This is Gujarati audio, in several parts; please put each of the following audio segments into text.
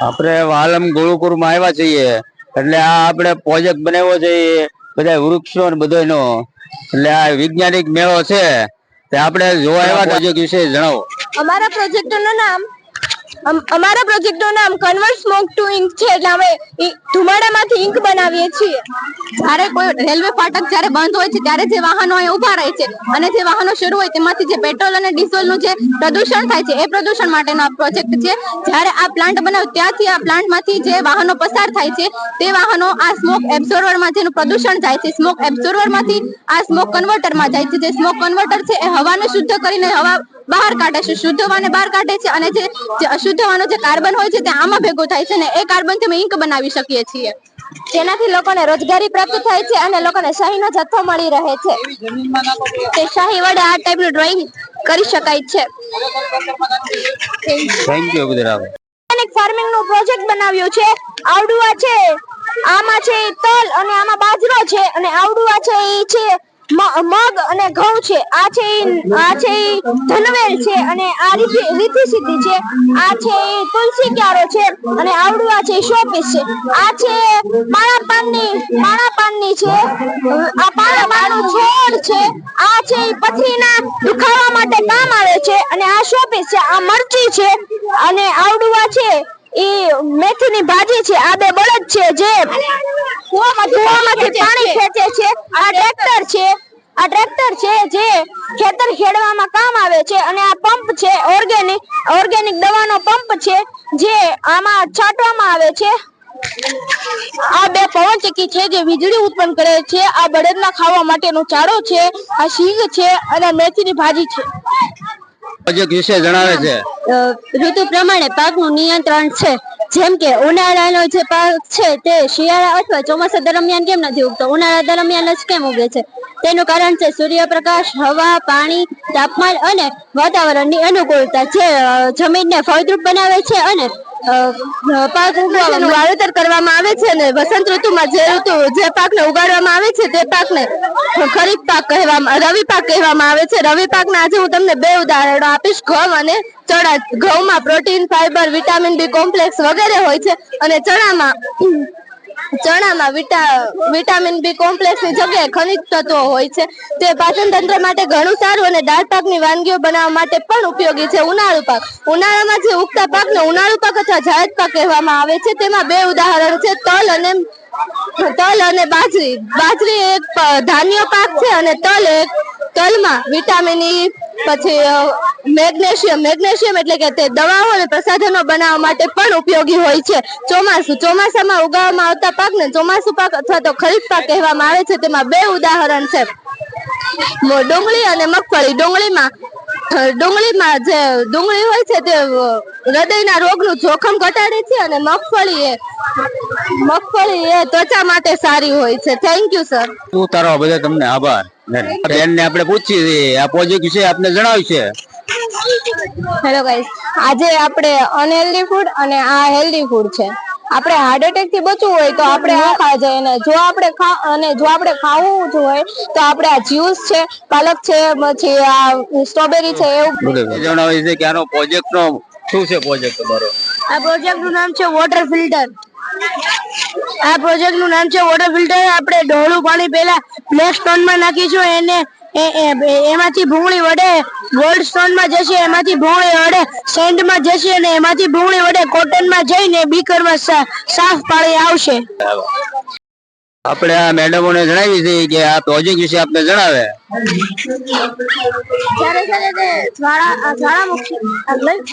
આપણે વાલમ ગુરુકુળમાં આવ્યા છીએ એટલે આ આપણે પ્રોજેક્ટ બનાવ્યો છે બધા વૃક્ષો ને બધાનો એટલે આ વૈજ્ઞાનિક મેળો છે. તે આપણે જોવા આવ્યા પ્રોજેક્ટ વિશે જણાવો અમારા પ્રોજેક્ટનું નામ અમારા પ્રોજેક્ટનું નામ કન્વર્ટ સ્મોક ટુ ઇંક છે, એટલે અમે ધુમાડામાંથી ઇંક બનાવીએ છીએ. જ્યારે કોઈ રેલવે ફાટક જ્યારે બંધ હોય છે, ત્યારે જે વાહનો અહીં ઊભા રહે છે, અને જે વાહનો શરૂ હોય તેમાંથી જે પેટ્રોલ અને ડીઝલનું જે પ્રદૂષણ થાય છે, એ પ્રદૂષણ માટેનો આ પ્રોજેક્ટ છે. જ્યારે આ પ્લાન્ટ બનાવ્યો, ત્યાંથી આ પ્લાન્ટમાંથી જે વાહનો પસાર થાય છે, તે વાહનો આ સ્મોક એબ્ઝોર્વરમાં જેનું પ્રદૂષણ જાય છે સ્મોક એબ્ઝોર્વરમાંથી આ સ્મોક કન્વર્ટરમાં જાય છે. જે સ્મોક કન્વર્ટર છે, એ હવાને શુદ્ધ કરીને હવા બહાર કાઢે છે શુદ્ધ હવાને બહાર કાઢે છે અને જે અશુદ્ધ હવાનો જે કાર્બન હોય છે તે આમાં ભેગો થાય છે અને એ કાર્બનથી અમે ઇંક બનાવી શકીએ છીએ. તેનાથી લોકોને રોજગારી પ્રાપ્ત થાય છે અને લોકોને શાહીનો જથ્થો મળી રહે છે. તે શાહી વડે આ ટાઈપનું ડ્રોઈંગ કરી શકાય છે. થેન્ક યુ ઓર્ગેનિક ફાર્મિંગ નો પ્રોજેક્ટ બનાવ્યો છે. આવડુઆ છે. આમાં છે તલ અને આમાં બાજરો છે અને આવડુઆ છે એ છે મગ અને ઘઉં છે. આ છે આ છે ધનવેલ છે અને આ રીતિ રીતિ સિદ્ધિ છે. આ છે તુલસી ક્યારો છે અને આવડવા છે શોપીસ છે. આ છે પાણા પાનની પાણા પાનની છે. આ પાણા પાનનું છોડ છે. આ છે પથરીના દુખાવા માટે કામ આવે છે અને આ શોપીસ છે. આ મરચી છે અને આવડવા છે એ મેથીની ભાજી છે. આ બે બળદ છે, જે કૂવામાંથી પાણી ખેંચે છે. આ ટ્રેક્ટર છે. આ ટ્રેક્ટર છે જે ખેતર ખેડવામાં કામ આવે છે અને આ પંપ છે ઓર્ગેનિક ઓર્ગેનિક દવાનો પંપ છે જે આમાં છાંટવામાં આવે છે. આ બે પવનચક્કી છે જે વીજળી ઉત્પન્ન કરે છે. આ બળદના ખાવા માટેનો ચારો છે. આ સિંગ છે અને મેથીની ભાજી છે. પ્રોજેક્ટ વિશે જણાવે છે. ઋતુ પ્રમાણે પાકનું નિયંત્રણ છે. જેમ કે ઉનાળાનો જે પાક છે તે શિયાળા અથવા ચોમાસા દરમિયાન કેમ નથી ઉગતો? ઉનાળા દરમિયાન જ કેમ ઉગે છે? તેનું કારણ છે સૂર્યપ્રકાશ, હવા, પાણી, તાપમાન અને વાતાવરણની અનુકૂળતા જે જમીનને ફળદ્રુપ બનાવે છે અને પાક વાવેતર કરવામાં આવે છે અને વસંત ઋતુમાં જે ઋતુ, જે પાકને ઉગાડવામાં આવે છે તે પાકને ખરીફ પાક કહેવામાં, રવિ પાક કહેવામાં આવે છે. રવિ પાકના આજે હું તમને બે ઉદાહરણો આપીશ. ઘઉં અને ચણા. ઘઉંમાં protein, fibre, vitamin B complex વગેરે હોય છે અને ચણામાં ચણામાં વિટા, વિટામિન બી કોમ્પ્લેક્સની જગ્યાએ ખનિજ તત્વો હોય છે. તે પાચન તંત્ર માટે ઘણું સારું અને દાળ પાકની વાનગીઓ બનાવવા માટે પણ ઉપયોગી છે. ઉનાળુ પાક. ઉનાળામાં જે ઉગતા પાકને ઉનાળુ પાક અથવા જાયદ પાક કહેવામાં આવે છે, તેમાં બે ઉદાહરણ છે. તલ અને તલ અને બાજરી. બાજરી એક ધાન્ય પાક છે અને તલ એક, તલમાં વિટામિન ઈ, પછી મેગ્નેશિયમ મેગ્નેશિયમ એટલે કે તે દવાઓ અને પ્રસાધનો બનાવવા માટે પણ ઉપયોગી હોય છે. ચોમાસું, ચોમાસામાં ઉગાવવામાં આવતા પાકને ચોમાસું પાક અથવા તો ખરીફ પાક કહેવામાં આવે છે. તેમાં બે ઉદાહરણ છે. ડુંગળી અને મગફળી. ડુંગળીમાં ડુંગળીમાં જે ડુંગળી હોય છે તે હૃદયના રોગનું જોખમ ઘટાડે છે અને મગફળી એ મગફળી એ ત્વચા માટે સારી હોય છે. થેન્ક યુ સર તું તારો બધા તમને આભાર. ને આપણે પૂછી આ પ્રોજેક્ટ વિશે આપને જણાવશે હેલો ગાઈસ આજે આપણે અનહેલ્ધી ફૂડ અને આ હેલ્ધી ફૂડ છે. આપણે હાર્ટ એટેકથી બચવું હોય તો આપણે આ ખાવા જોઈએ અને જો આપણે ખા અને જો આપણે ખાવું જ હોય તો આપણે આ જ્યુસ છે પાલક છે પછી આ સ્ટ્રોબેરી છે એવું. જણાવી જણાવે છે કે આનો પ્રોજેક્ટ નો શું છે પ્રોજેક્ટ તમારો? આ પ્રોજેક્ટનું નામ છે વોટર ફિલ્ટર આ પ્રોજેક્ટનું નામ છે વોટર ફિલ્ટર આપણે ઢોળું પાણી પહેલા બ્લેક સ્ટોનમાં નાખીશું એને એમાંથી ભૂંગળી વડે ગોલ્ડ સ્ટોનમાં જશે, એમાંથી ભૂંગળી વડે સેન્ડમાં જશે અને એમાંથી ભૂંગળી વડે કોટનમાં જઈને બીકરમાં સાફ પાણી આવશે. આપણે આ મેડમોને જણાવી છે કે આ પ્રોજેક્ટ વિશે આપને જણાવે. જ્યારે છે ને તે જ્વાળા આ જ્વાળામુખી આ લઈ-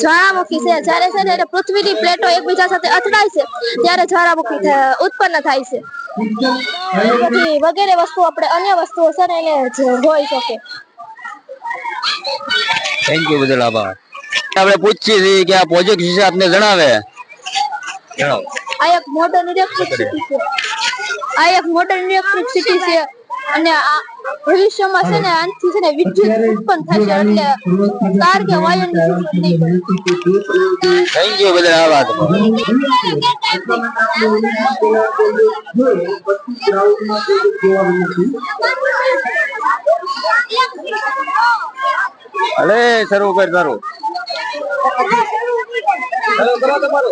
જ્વાળામુખી છે જ્યારે છે ને તે પૃથ્વીની પ્લેટો એકબીજા સાથે અથડાય છે ત્યારે જ્વાળામુખી થ- ઉત્પન્ન થાય છે. એ બધી વગેરે વસ્તુઓ આપણે અન્ય વસ્તુઓ છે ને એને જ હોઈ શકે. થેન્ક યુ બદલ આભાર. આપણે પૂછીએ છીએ કે આ પ્રોજેક્ટ વિશે આપને જણાવે. જણાવો આ એક મોટર ઇલેક્ટ્રિસિટી છે. આ એક મોટર ઇલેક્ટ્રિસિટી છે અને આ ભવિષ્યમાં છે ને આનાથી છે ને વિદ્યુત ઉત્પન્ન થશે એટલે કાર કે નહીં થેન્ક યુ બધા આ વાત અરે શરૂ કર તારું. હેલો કરો તમારો.